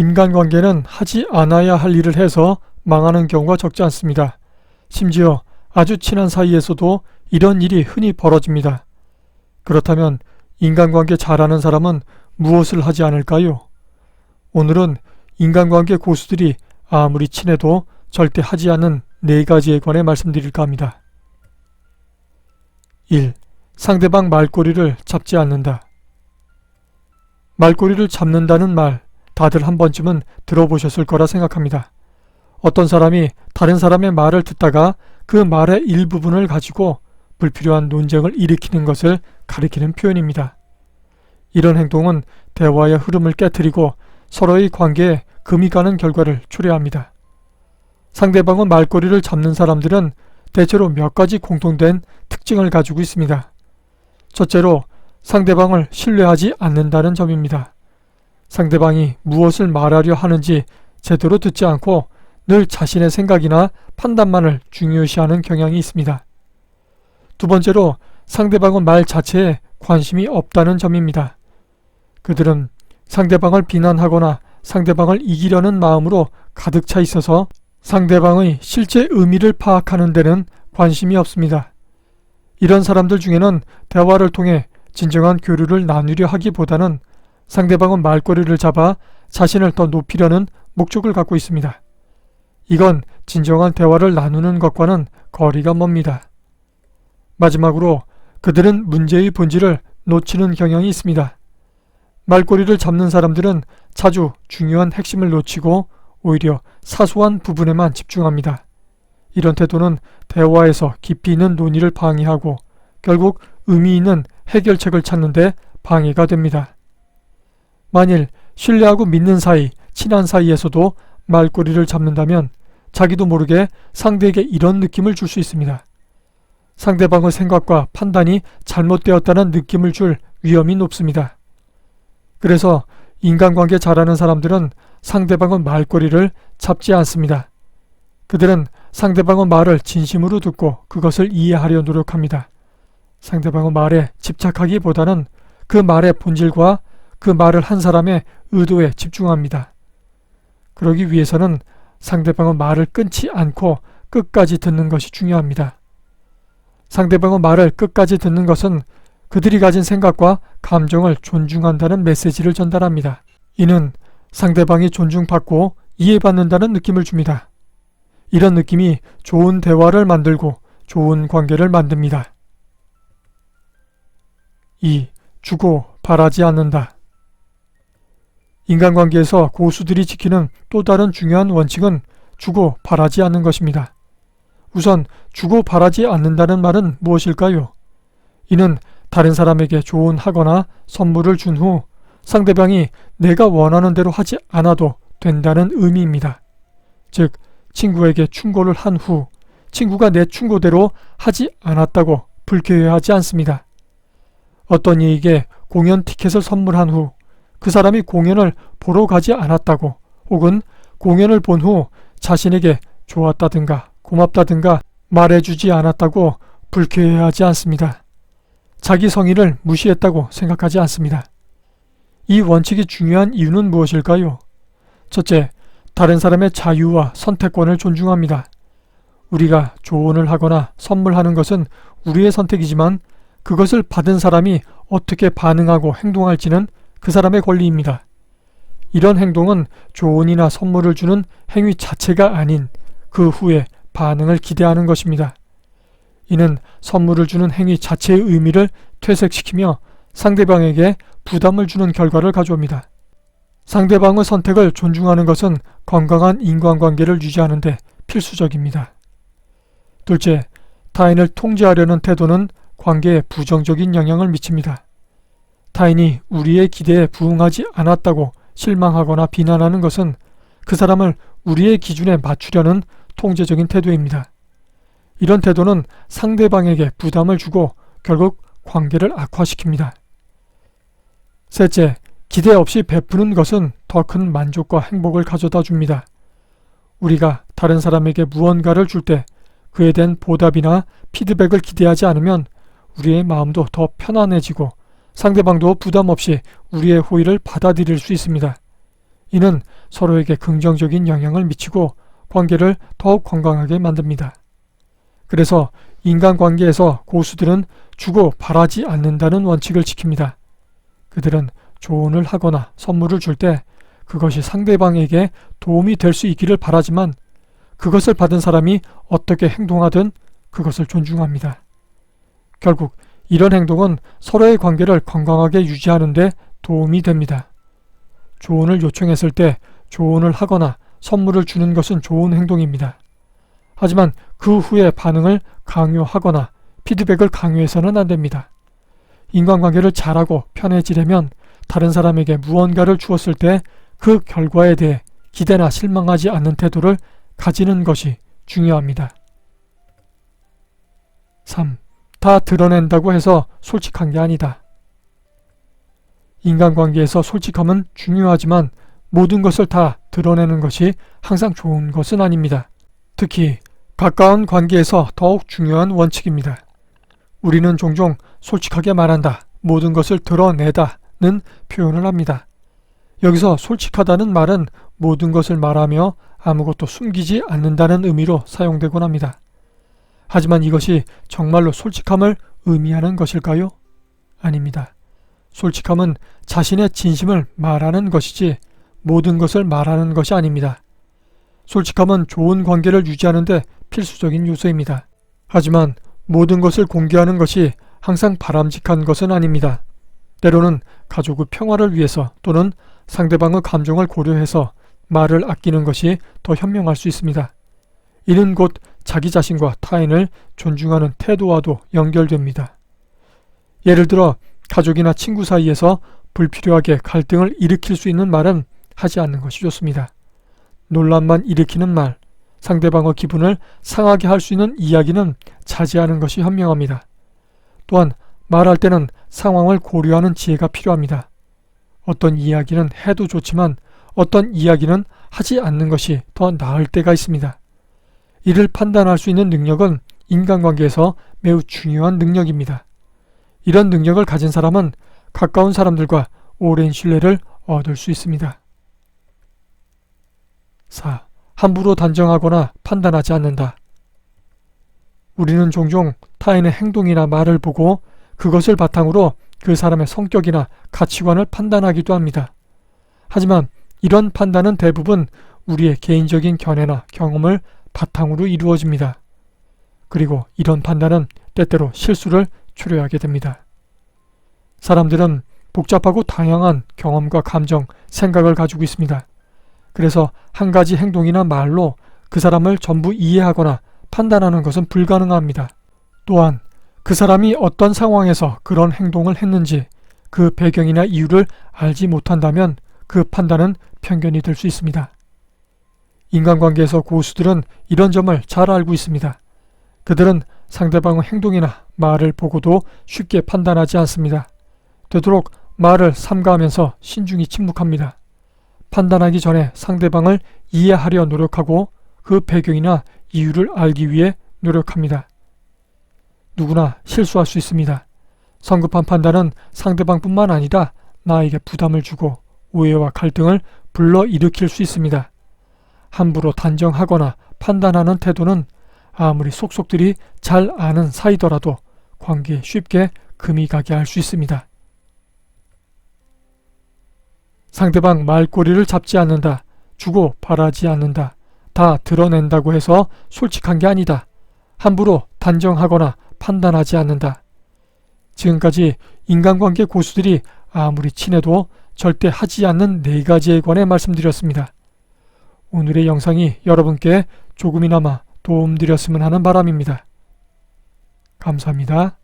인간관계는 하지 않아야 할 일을 해서 망하는 경우가 적지 않습니다. 심지어 아주 친한 사이에서도 이런 일이 흔히 벌어집니다. 그렇다면 인간관계 잘하는 사람은 무엇을 하지 않을까요? 오늘은 인간관계 고수들이 아무리 친해도 절대 하지 않는 네 가지에 관해 말씀드릴까 합니다. 1. 상대방 말꼬리를 잡지 않는다. 말꼬리를 잡는다는 말 다들 한 번쯤은 들어보셨을 거라 생각합니다. 어떤 사람이 다른 사람의 말을 듣다가 그 말의 일부분을 가지고 불필요한 논쟁을 일으키는 것을 가리키는 표현입니다. 이런 행동은 대화의 흐름을 깨뜨리고 서로의 관계에 금이 가는 결과를 초래합니다. 상대방의 말꼬리를 잡는 사람들은 대체로 몇 가지 공통된 특징을 가지고 있습니다. 첫째로 상대방을 신뢰하지 않는다는 점입니다. 상대방이 무엇을 말하려 하는지 제대로 듣지 않고 늘 자신의 생각이나 판단만을 중요시하는 경향이 있습니다. 두 번째로 상대방의 말 자체에 관심이 없다는 점입니다. 그들은 상대방을 비난하거나 상대방을 이기려는 마음으로 가득 차 있어서 상대방의 실제 의미를 파악하는 데는 관심이 없습니다. 이런 사람들 중에는 대화를 통해 진정한 교류를 나누려 하기보다는 상대방의 말꼬리를 잡아 자신을 더 높이려는 목적을 갖고 있습니다. 이건 진정한 대화를 나누는 것과는 거리가 멉니다. 마지막으로 그들은 문제의 본질을 놓치는 경향이 있습니다. 말꼬리를 잡는 사람들은 자주 중요한 핵심을 놓치고 오히려 사소한 부분에만 집중합니다. 이런 태도는 대화에서 깊이 있는 논의를 방해하고 결국 의미 있는 해결책을 찾는데 방해가 됩니다. 만일 신뢰하고 믿는 사이, 친한 사이에서도 말꼬리를 잡는다면 자기도 모르게 상대에게 이런 느낌을 줄 수 있습니다. 상대방의 생각과 판단이 잘못되었다는 느낌을 줄 위험이 높습니다. 그래서 인간관계 잘하는 사람들은 상대방의 말꼬리를 잡지 않습니다. 그들은 상대방의 말을 진심으로 듣고 그것을 이해하려 노력합니다. 상대방의 말에 집착하기보다는 그 말의 본질과 그 말을 한 사람의 의도에 집중합니다. 그러기 위해서는 상대방의 말을 끊지 않고 끝까지 듣는 것이 중요합니다. 상대방의 말을 끝까지 듣는 것은 그들이 가진 생각과 감정을 존중한다는 메시지를 전달합니다. 이는 상대방이 존중받고 이해받는다는 느낌을 줍니다. 이런 느낌이 좋은 대화를 만들고 좋은 관계를 만듭니다. 2. 주고 바라지 않는다. 인간관계에서 고수들이 지키는 또 다른 중요한 원칙은 주고 바라지 않는 것입니다. 우선 주고 바라지 않는다는 말은 무엇일까요? 이는 다른 사람에게 조언하거나 선물을 준 후 상대방이 내가 원하는 대로 하지 않아도 된다는 의미입니다. 즉, 친구에게 충고를 한 후 친구가 내 충고대로 하지 않았다고 불쾌해하지 않습니다. 어떤 이에게 공연 티켓을 선물한 후 그 사람이 공연을 보러 가지 않았다고 혹은 공연을 본 후 자신에게 좋았다든가 고맙다든가 말해주지 않았다고 불쾌해하지 않습니다. 자기 성의를 무시했다고 생각하지 않습니다. 이 원칙이 중요한 이유는 무엇일까요? 첫째, 다른 사람의 자유와 선택권을 존중합니다. 우리가 조언을 하거나 선물하는 것은 우리의 선택이지만 그것을 받은 사람이 어떻게 반응하고 행동할지는 그 사람의 권리입니다. 이런 행동은 조언이나 선물을 주는 행위 자체가 아닌 그 후에 반응을 기대하는 것입니다. 이는 선물을 주는 행위 자체의 의미를 퇴색시키며 상대방에게 부담을 주는 결과를 가져옵니다. 상대방의 선택을 존중하는 것은 건강한 인간관계를 유지하는데 필수적입니다. 둘째, 타인을 통제하려는 태도는 관계에 부정적인 영향을 미칩니다. 타인이 우리의 기대에 부응하지 않았다고 실망하거나 비난하는 것은 그 사람을 우리의 기준에 맞추려는 통제적인 태도입니다. 이런 태도는 상대방에게 부담을 주고 결국 관계를 악화시킵니다. 셋째, 기대 없이 베푸는 것은 더 큰 만족과 행복을 가져다 줍니다. 우리가 다른 사람에게 무언가를 줄 때 그에 대한 보답이나 피드백을 기대하지 않으면 우리의 마음도 더 편안해지고 상대방도 부담 없이 우리의 호의를 받아들일 수 있습니다. 이는 서로에게 긍정적인 영향을 미치고 관계를 더욱 건강하게 만듭니다. 그래서 인간관계에서 고수들은 주고 바라지 않는다는 원칙을 지킵니다. 그들은 조언을 하거나 선물을 줄 때 그것이 상대방에게 도움이 될 수 있기를 바라지만 그것을 받은 사람이 어떻게 행동하든 그것을 존중합니다. 결국 이런 행동은 서로의 관계를 건강하게 유지하는 데 도움이 됩니다. 조언을 요청했을 때 조언을 하거나 선물을 주는 것은 좋은 행동입니다. 하지만 그 후에 반응을 강요하거나 피드백을 강요해서는 안 됩니다. 인간관계를 잘하고 편해지려면 다른 사람에게 무언가를 주었을 때 그 결과에 대해 기대나 실망하지 않는 태도를 가지는 것이 중요합니다. 3. 다 드러낸다고 해서 솔직한 게 아니다. 인간관계에서 솔직함은 중요하지만 모든 것을 다 드러내는 것이 항상 좋은 것은 아닙니다. 특히 가까운 관계에서 더욱 중요한 원칙입니다. 우리는 종종 솔직하게 말한다, 모든 것을 드러내다는 표현을 합니다. 여기서 솔직하다는 말은 모든 것을 말하며 아무것도 숨기지 않는다는 의미로 사용되곤 합니다. 하지만 이것이 정말로 솔직함을 의미하는 것일까요? 아닙니다. 솔직함은 자신의 진심을 말하는 것이지 모든 것을 말하는 것이 아닙니다. 솔직함은 좋은 관계를 유지하는데 필수적인 요소입니다. 하지만 모든 것을 공개하는 것이 항상 바람직한 것은 아닙니다. 때로는 가족의 평화를 위해서 또는 상대방의 감정을 고려해서 말을 아끼는 것이 더 현명할 수 있습니다. 이는 곧 자기 자신과 타인을 존중하는 태도와도 연결됩니다. 예를 들어 가족이나 친구 사이에서 불필요하게 갈등을 일으킬 수 있는 말은 하지 않는 것이 좋습니다. 논란만 일으키는 말, 상대방의 기분을 상하게 할 수 있는 이야기는 자제하는 것이 현명합니다. 또한 말할 때는 상황을 고려하는 지혜가 필요합니다. 어떤 이야기는 해도 좋지만 어떤 이야기는 하지 않는 것이 더 나을 때가 있습니다. 이를 판단할 수 있는 능력은 인간관계에서 매우 중요한 능력입니다. 이런 능력을 가진 사람은 가까운 사람들과 오랜 신뢰를 얻을 수 있습니다. 4. 함부로 단정하거나 판단하지 않는다. 우리는 종종 타인의 행동이나 말을 보고 그것을 바탕으로 그 사람의 성격이나 가치관을 판단하기도 합니다. 하지만 이런 판단은 대부분 우리의 개인적인 견해나 경험을 바탕으로 이루어집니다. 그리고 이런 판단은 때때로 실수를 초래하게 됩니다. 사람들은 복잡하고 다양한 경험과 감정, 생각을 가지고 있습니다. 그래서 한 가지 행동이나 말로 그 사람을 전부 이해하거나 판단하는 것은 불가능합니다. 또한 그 사람이 어떤 상황에서 그런 행동을 했는지 그 배경이나 이유를 알지 못한다면 그 판단은 편견이 될 수 있습니다. 인간관계에서 고수들은 이런 점을 잘 알고 있습니다. 그들은 상대방의 행동이나 말을 보고도 쉽게 판단하지 않습니다. 되도록 말을 삼가하면서 신중히 침묵합니다. 판단하기 전에 상대방을 이해하려 노력하고 그 배경이나 이유를 알기 위해 노력합니다. 누구나 실수할 수 있습니다. 성급한 판단은 상대방뿐만 아니라 나에게 부담을 주고 오해와 갈등을 불러 일으킬 수 있습니다. 함부로 단정하거나 판단하는 태도는 아무리 속속들이 잘 아는 사이더라도 관계에 쉽게 금이 가게 할 수 있습니다. 상대방 말꼬리를 잡지 않는다. 주고 바라지 않는다. 다 드러낸다고 해서 솔직한 게 아니다. 함부로 단정하거나 판단하지 않는다. 지금까지 인간관계 고수들이 아무리 친해도 절대 하지 않는 네 가지에 관해 말씀드렸습니다. 오늘의 영상이 여러분께 조금이나마 도움드렸으면 하는 바람입니다. 감사합니다.